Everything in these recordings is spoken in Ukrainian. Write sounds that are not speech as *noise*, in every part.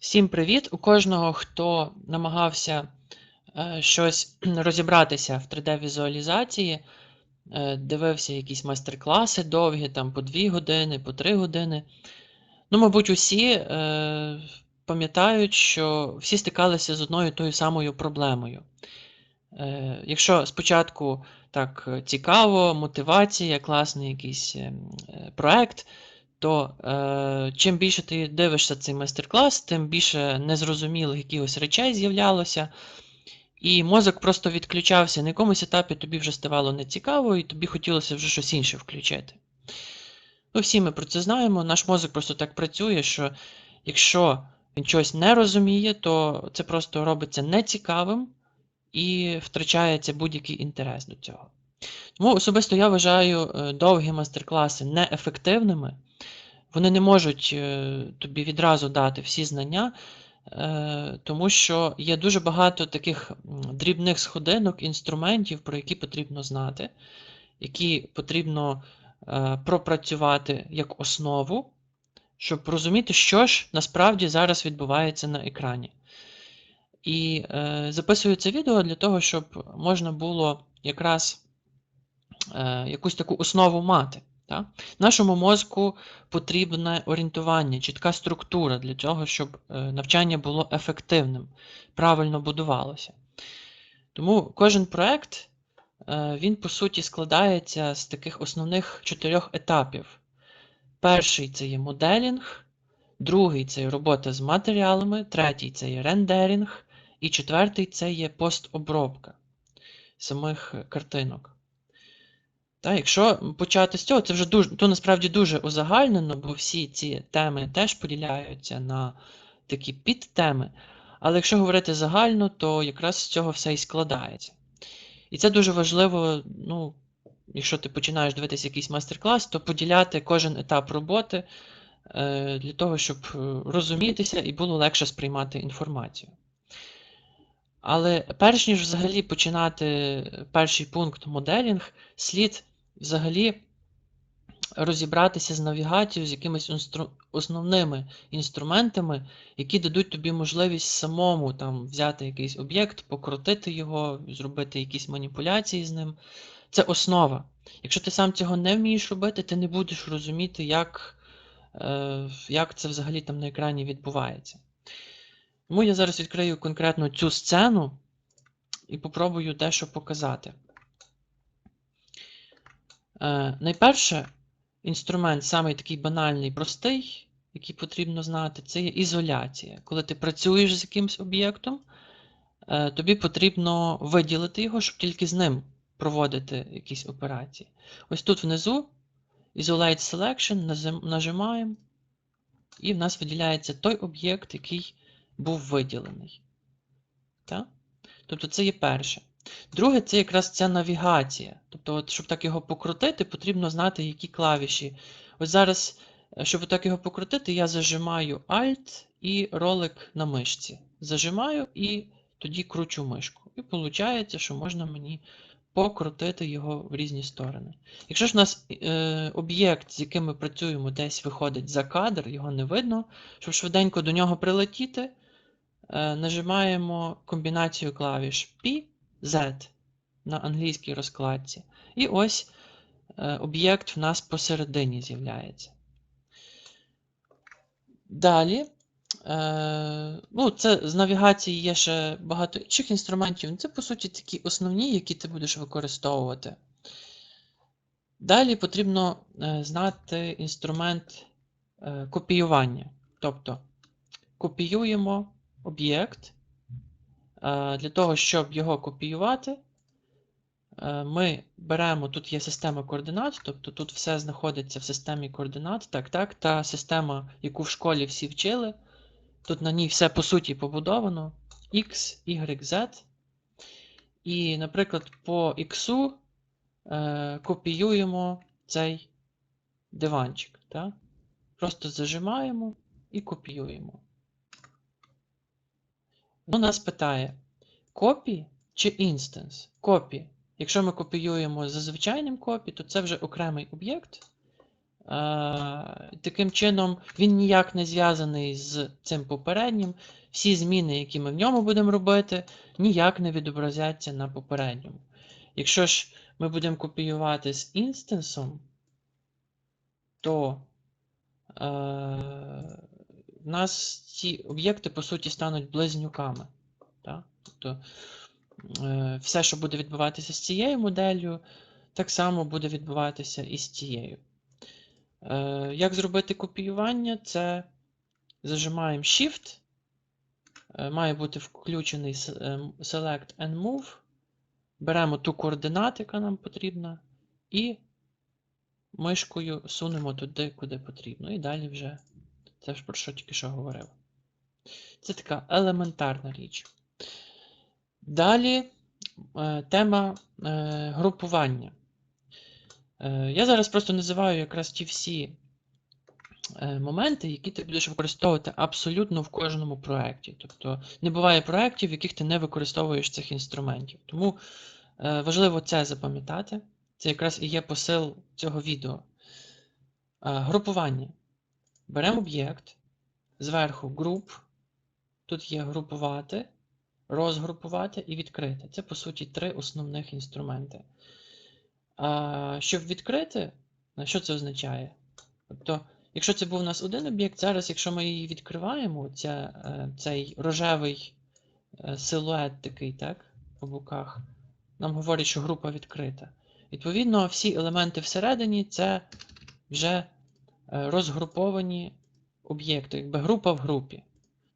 Всім привіт! У кожного, хто намагався е, щось *clears throat* розібратися в 3D-візуалізації, е, дивився якісь майстер-класи довгі, там по 2 години, по 3 години. Ну, мабуть, усі е, пам'ятають, що всі стикалися з одною тою самою проблемою. Якщо спочатку так цікаво, мотивація, класний якийсь ем, проект, то е, чим більше ти дивишся цей майстер-клас, тим більше незрозумілих якихось речей з'являлося. І мозок просто відключався. На якомусь етапі тобі вже ставало нецікаво, і тобі хотілося вже щось інше включити. Ну, всі ми про це знаємо. Наш мозок просто так працює, що якщо він щось не розуміє, то це просто робиться нецікавим і втрачається будь-який інтерес до цього. Тому особисто я вважаю е, довгі майстер-класи неефективними. Вони не можуть е, тобі відразу дати всі знання, е, тому що є дуже багато таких дрібних сходинок, інструментів, про які потрібно знати, які потрібно е, пропрацювати як основу, щоб розуміти, що ж насправді зараз відбувається на екрані. І записую це відео для того, щоб можна було якраз якусь таку основу мати. Так? Нашому мозку потрібне орієнтування, чітка структура для того, щоб е, навчання було ефективним, правильно будувалося. Тому кожен проект, е, він по суті складається з таких основних чотирьох етапів. Перший це є моделінг, другий це є робота з матеріалами, третій це є рендеринг, і четвертий це є постобробка самих картинок. Та, якщо почати з цього, це вже дуже, то насправді дуже узагальнено, бо всі ці теми теж поділяються на такі підтеми. Але якщо говорити загально, то якраз з цього все і складається. І це дуже важливо, ну, якщо ти починаєш дивитися якийсь майстер-клас, то поділяти кожен етап роботи е, для того, щоб е, розумітися і було легше сприймати інформацію. Але перш ніж взагалі починати перший пункт моделінг, слід взагалі розібратися з навігацією, з якимись інстру... основними інструментами, які дадуть тобі можливість самому там взяти якийсь об'єкт, покрутити його, зробити якісь маніпуляції з ним. Це основа. Якщо ти сам цього не вмієш робити, ти не будеш розуміти, як, е, як це взагалі там на екрані відбувається. Тому я зараз відкрию конкретно цю сцену і попробую дещо показати. Е, найперше, інструмент, самий такий банальний, простий, який потрібно знати, це є ізоляція. Коли ти працюєш з якимось об'єктом, е, тобі потрібно виділити його, щоб тільки з ним проводити якісь операції. Ось тут внизу Isolate Selection нажимаємо, і в нас виділяється той об'єкт, який був виділений. Так? Тобто це є перше. Друге, це якраз ця навігація. Тобто, от, щоб так його покрутити, потрібно знати, які клавіші. Ось зараз, е, щоб так його покрутити, я зажимаю Alt і ролик на мишці. Зажимаю і тоді кручу мишку. І виходить, що можна мені покрутити його в різні сторони. Якщо ж у нас е, об'єкт, з яким ми працюємо, десь виходить за кадр, його не видно, щоб швиденько до нього прилетіти, е, нажимаємо комбінацію клавіш P, Z на англійській розкладці. І ось е, об'єкт в нас посередині з'являється. Далі, е, ну, це з навігації є ще багато інших інструментів. Це, по суті, такі основні, які ти будеш використовувати. Далі потрібно е, знати інструмент копіювання. Тобто копіюємо об'єкт. Е, Для того, щоб його копіювати, е, ми беремо, тут є система координат, тобто тут все знаходиться в системі координат, так, так, та система, яку в школі всі вчили. Тут на ній все по суті побудовано. X, Y, Z. І, наприклад, по X е, копіюємо цей диванчик. Так? Просто зажимаємо і копіюємо. Воно нас питає: копі чи інстанс? Копі. Якщо ми копіюємо за звичайним копі, то це вже окремий об'єкт. Таким чином, він ніяк не зв'язаний з цим попереднім. Всі зміни, які ми в ньому будемо робити, ніяк не відобразяться на попередньому. Якщо ж ми будемо копіювати з інстансом, то е, в нас ці об'єкти, по суті, стануть близнюками. Так? Тобто е, все, що буде відбуватися з цією моделлю, так само буде відбуватися і з цією. Е, Як зробити копіювання? Це зажимаємо Shift, е, має бути включений Select and Move. Беремо ту координату, яка нам потрібна, і мишкою сунемо туди, куди потрібно. І далі вже це ж про що тільки що говорив. Це така елементарна річ. Далі е, тема е, групування. Е, Я зараз просто називаю якраз ті всі моменти, які ти будеш використовувати абсолютно в кожному проєкті. Тобто не буває проєктів, в яких ти не використовуєш цих інструментів. Тому важливо це запам'ятати. Це якраз і є посил цього відео. Групування. Беремо об'єкт, зверху груп. Тут є групувати, розгрупувати і відкрити. Це, по суті, три основних інструменти. А, щоб відкрити, що це означає? Тобто, якщо це був у нас один об'єкт, зараз, якщо ми її відкриваємо, ця, е, цей рожевий е, силует такий, так, по боках, нам говорить, що група відкрита. Відповідно, всі елементи всередині це вже розгруповані об'єкти, якби група в групі.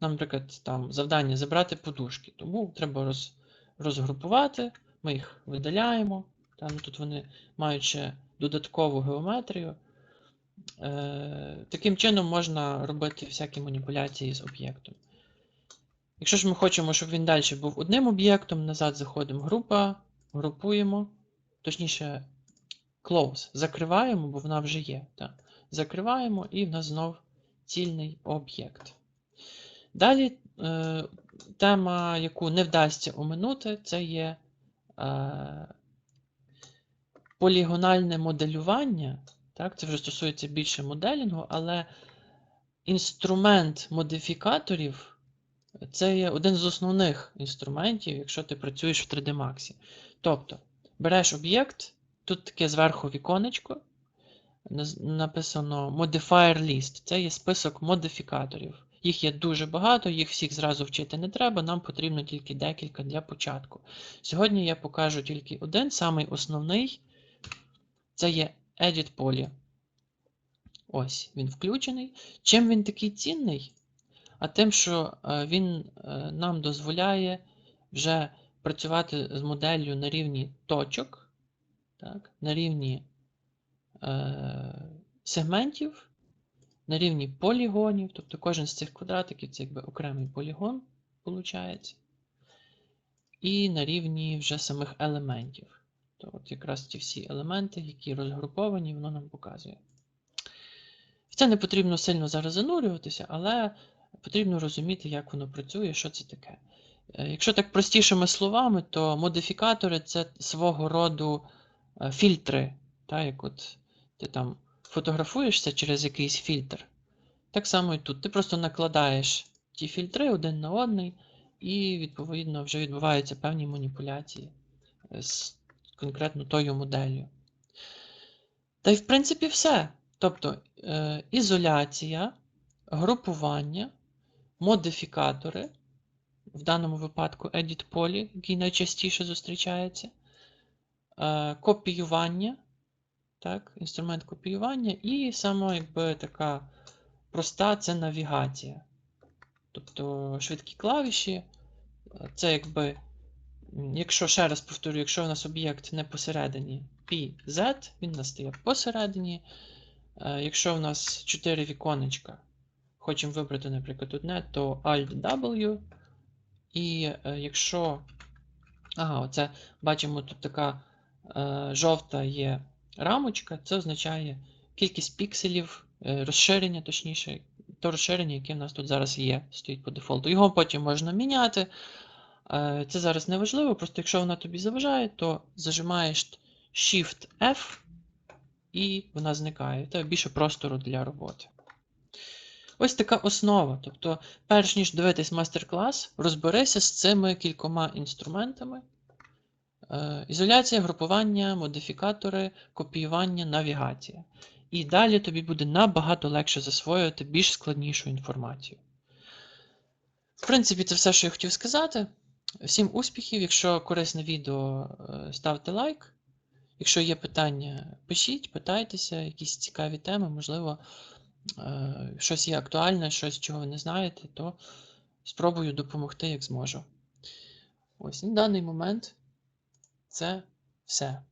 Наприклад, там завдання забрати подушки, тому треба роз, розгрупувати, ми їх видаляємо. Там тут вони мають ще додаткову геометрію. Е, таким чином можна робити всякі маніпуляції з об'єктом. Якщо ж ми хочемо, щоб він далі був одним об'єктом, назад заходимо група, групуємо, точніше, close, закриваємо, бо вона вже є. Так. Закриваємо і в нас знов цільний об'єкт. Далі е, тема, яку не вдасться оминути, це є е, полігональне моделювання. Так, це вже стосується більше моделінгу, але інструмент модифікаторів це є один з основних інструментів, якщо ти працюєш в 3D Max. Тобто, береш об'єкт, тут таке зверху віконечко, написано Modifier List. Це є список модифікаторів. Їх є дуже багато, їх всіх зразу вчити не треба, нам потрібно тільки декілька для початку. Сьогодні я покажу тільки один, самий основний. Це є Edit Poly. Ось, він включений. Чим він такий цінний? А тим, що е, він е, нам дозволяє вже працювати з моделлю на рівні точок, так, на рівні сегментів, на рівні полігонів. Тобто кожен з цих квадратиків це якби окремий полігон, виходить. І на рівні вже самих елементів. То от якраз ті всі елементи, які розгруповані, воно нам показує. В це не потрібно сильно зараз занурюватися, але потрібно розуміти, як воно працює, що це таке. Е, Якщо так простішими словами, то модифікатори це свого роду е, фільтри. Так, як от ти там фотографуєшся через якийсь фільтр. Так само і тут. Ти просто накладаєш ті фільтри один на одний, і, відповідно, вже відбуваються певні маніпуляції е, з конкретно тою моделлю. Та й в принципі все. Тобто е, ізоляція, групування, модифікатори, в даному випадку Edit Poly, який найчастіше зустрічається, е, копіювання, так, інструмент копіювання, і саме якби така проста це навігація. Тобто швидкі клавіші, це якби Якщо ще раз повторю, якщо у нас об'єкт не посередині PZ, він у нас стає посередині. Е, Якщо у нас 4 віконечка, хочемо вибрати, наприклад, одне, то Alt-W. І е, якщо. Ага, оце бачимо, тут така е, жовта є рамочка, це означає кількість пікселів, е, розширення, точніше, то розширення, яке в нас тут зараз є, стоїть по дефолту. Його потім можна міняти. Е, Це зараз не важливо, просто якщо вона тобі заважає, то зажимаєш Shift F і вона зникає. Тебе більше простору для роботи. Ось така основа. Тобто, перш ніж дивитись майстер-клас, розберися з цими кількома інструментами. Е, Ізоляція, групування, модифікатори, копіювання, навігація. І далі тобі буде набагато легше засвоювати більш складнішу інформацію. В принципі, це все, що я хотів сказати. Всім успіхів. Якщо корисне відео, е, ставте лайк. Якщо є питання, пишіть, питайтеся, якісь цікаві теми, можливо, е, щось є актуальне, щось, чого ви не знаєте, то спробую допомогти, як зможу. Ось на даний момент це все.